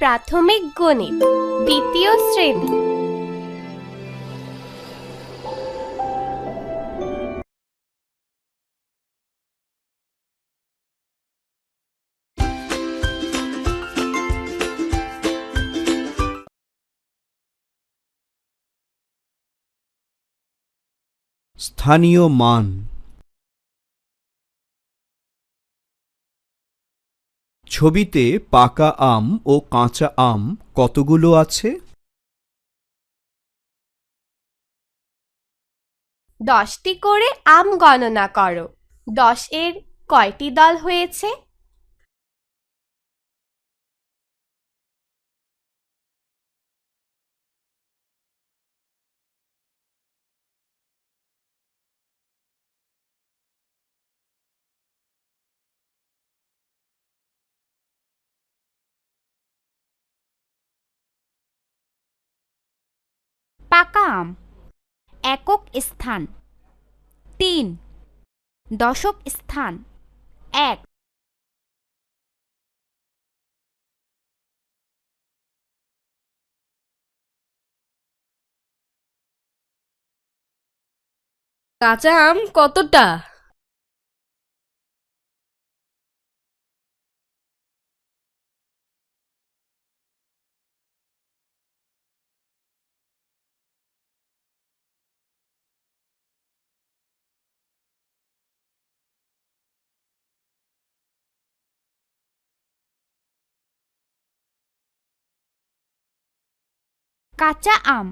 প্রাথমিক গণিত দ্বিতীয় শ্রেণি। স্থানীয় মান। ছবিতে পাকা আম ও কাঁচা আম কতগুলো আছে? দশটি করে আম গণনা করো। দশ এর কয়টি দল হয়েছে? পাকা আম একক স্থান। তিন। দশক স্থান। এক। কাঁচা আম কতটা? কাঁচা আম।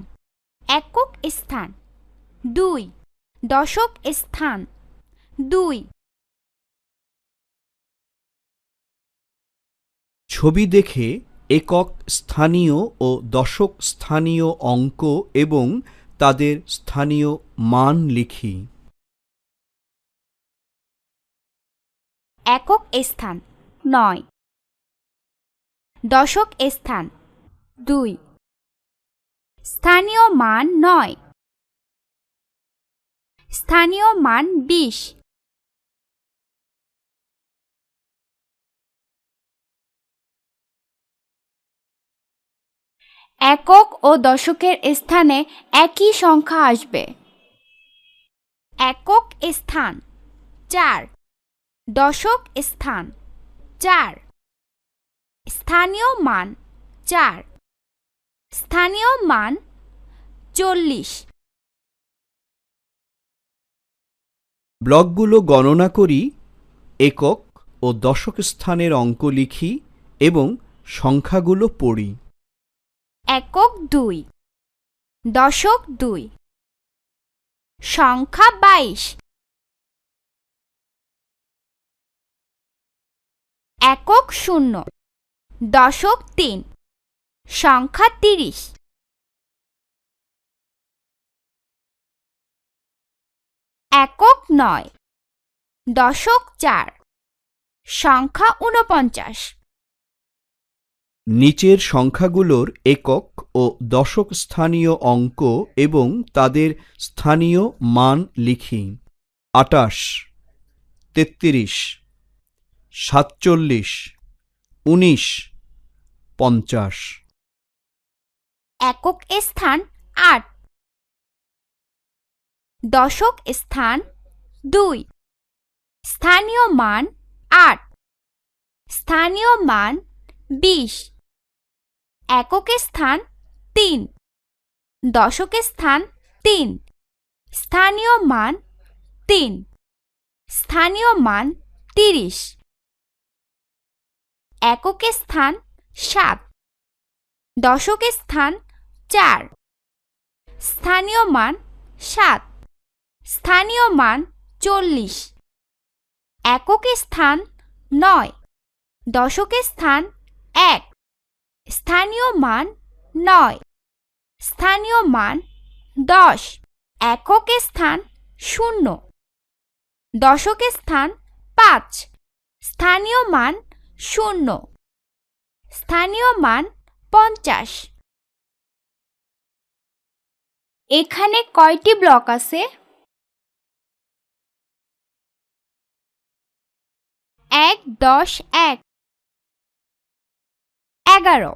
একক স্থান। দুই। দশক স্থান। দুই। ছবি দেখে একক স্থানীয় ও দশক স্থানীয় অঙ্ক এবং তাদের স্থানীয় মান লিখি। একক স্থান। নয়। দশক স্থান। দুই। স্থানীয় মান নয়। স্থানীয় মান বিশ। একক ও দশকের স্থানে একই সংখ্যা আসবে। একক স্থান চার। দশক স্থান চার। স্থানীয় মান চার। স্থানীয় মান চল্লিশ। ব্লকগুলো গণনা করি একক ও দশক স্থানের অঙ্ক লিখি এবং সংখ্যাগুলো পড়ি। একক দুই দশক দুই সংখ্যা বাইশ। একক শূন্য দশক তিন। সংখ্যা তিরিশ। একক নয়, দশক চার, সংখ্যা ঊনপঞ্চাশ। নিচের সংখ্যাগুলোর একক ও দশক স্থানীয় অঙ্ক এবং তাদের স্থানীয় মান লিখি। আটাশ, তেত্রিশ, সাতচল্লিশ, উনিশ, পঞ্চাশ। একক স্থান আট। দশক স্থান দুই। স্থানীয় মান আট। স্থানীয় মান বিশ। একক স্থান তিন। দশক স্থান তিন। স্থানীয় মান তিন। স্থানীয় মান তিরিশ। একক স্থান সাত। দশক স্থান চার। স্থানীয় মান সাত। স্থানীয় মান চল্লিশ। একক স্থান নয়। দশক স্থান এক। স্থানীয় মান নয়। স্থানীয় মান দশ। একক স্থান শূন্য। দশক স্থান পাঁচ। স্থানীয় মান শূন্য। স্থানীয় মান পঞ্চাশ। এখানে কয়টি ব্লক আছে? এক, দশ, এক। এগারো।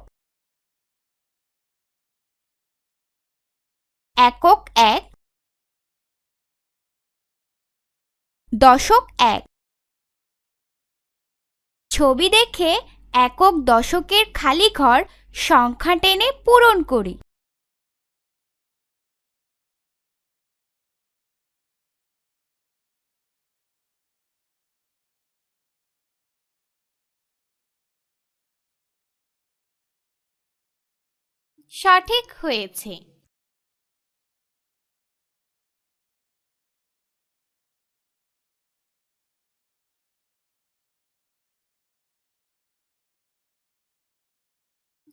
একক এক। দশক এক। ছবি দেখে একক দশকের খালি ঘর সংখ্যা টেনে পূরণ করি। সঠিক হয়েছে।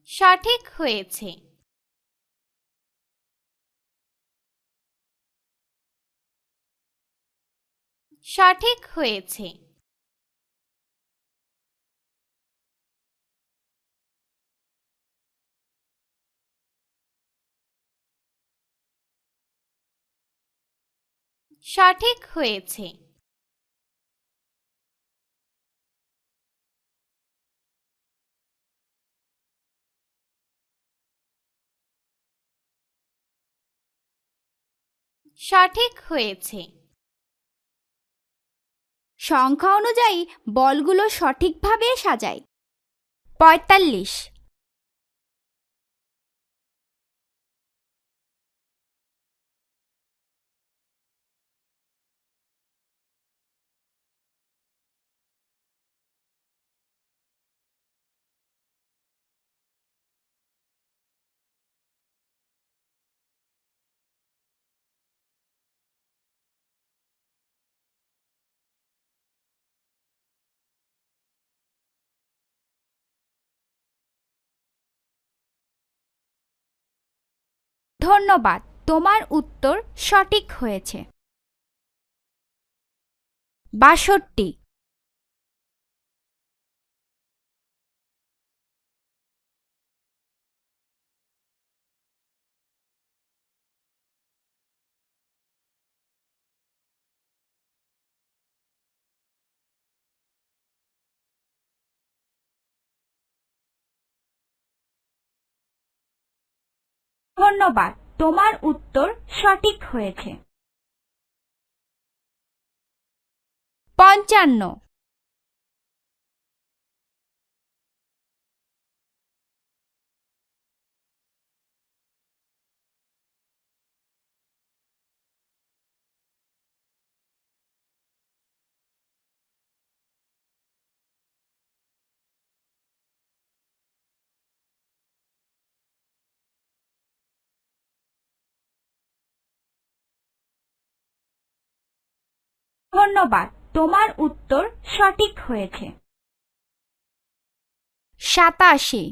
সঠিক হয়েছে। সঠিক হয়েছে। সঠিক হয়েছে। সঠিক হয়েছে। সংখ্যা অনুযায়ী বলগুলো সঠিকভাবে সাজাই। পঁয়তাল্লিশ। ধন্যবাদ তোমার উত্তর সঠিক হয়েছে। বাষট্টি ধন্যবাদ তোমার উত্তর সঠিক হয়েছে। পঞ্চান্ন ধন্যবাদ তোমার উত্তর সঠিক হয়েছে। সাতাশি।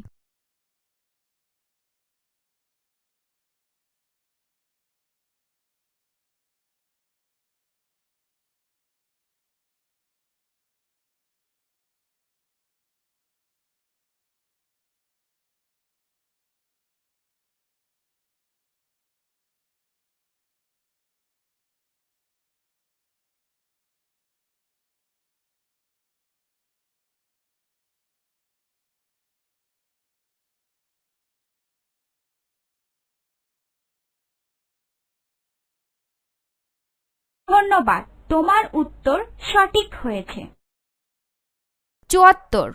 ধন্যবাদ। তোমার উত্তর সঠিক হয়েছে। চুয়াত্তর।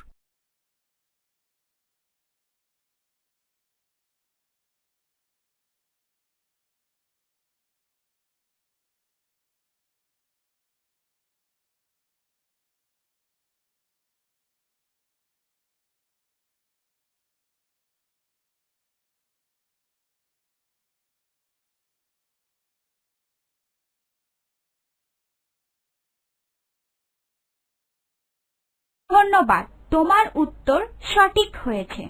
ধন্যবাদ। তোমার উত্তর সঠিক হয়েছে।